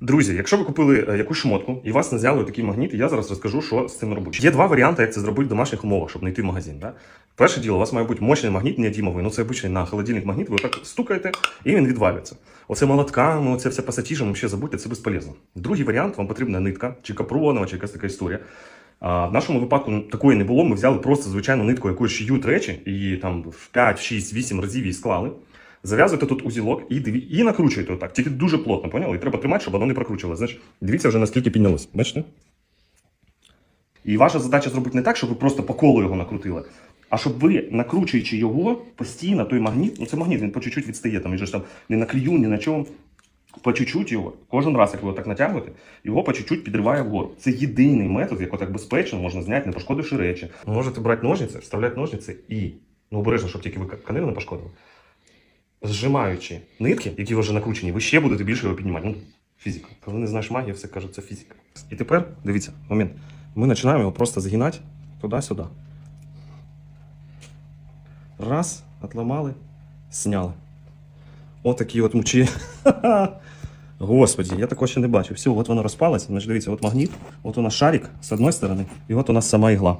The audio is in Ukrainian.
Друзі, якщо ви купили е, якусь шмотку і вас не взяли такий магніт, я зараз розкажу, що з цим робити. Є два варіанти, як це зробити в домашніх умовах, щоб не йти в магазин. Да? Перше діло, у вас має бути мощний магніт, неодімовий. Ну це обичний на холодильник магніт, ви так стукаєте і він відвалюється. Оце молотками, оце все пасатіжем, ще забудьте, це безполезно. Другий варіант, вам потрібна нитка, чи капронова, чи якась така історія. А в нашому випадку ну, такої не було. Ми взяли просто звичайну нитку, якою шиють речі, і там в 5, 6, 8 разів її склали. Зав'язуєте тут узілок і диві... і накручуєте отак. Тільки дуже плотно, поняли? І треба тримати, щоб воно не прокручувалося. Знаєш, дивіться вже наскільки піднялось. Бачите? І ваша задача зробити не так, щоб ви просто по колу його накрутили, а щоб ви, накручуючи його постійно, той магніт, ну це магніт, він по чуть-чуть відстає, там він же ж там не на клію, ні на чому. По чуть-чуть його, кожен раз, як ви так натягуєте, його по чуть-чуть підриває вгору. Це єдиний метод, як так безпечно можна зняти, не пошкодивши речі. Можете брати ножниці, вставляти ножниці і, ну обережно, щоб тільки ви тканину не пошкодили. Зжимаючи нитки, які вже накручені, ви ще будете більше його піднімати. Ну, фізика. Коли не знаєш магію, все кажуть, це фізика. І тепер, дивіться, момент. Ми починаємо його просто загинати туди-сюди. Раз, отламали, сняли. Отакі от мучі. Господи, я такого ще не бачив. Все, от воно розпалося. Значить, дивіться, от магніт, от у нас шарик з одної сторони, і от у нас сама ігла.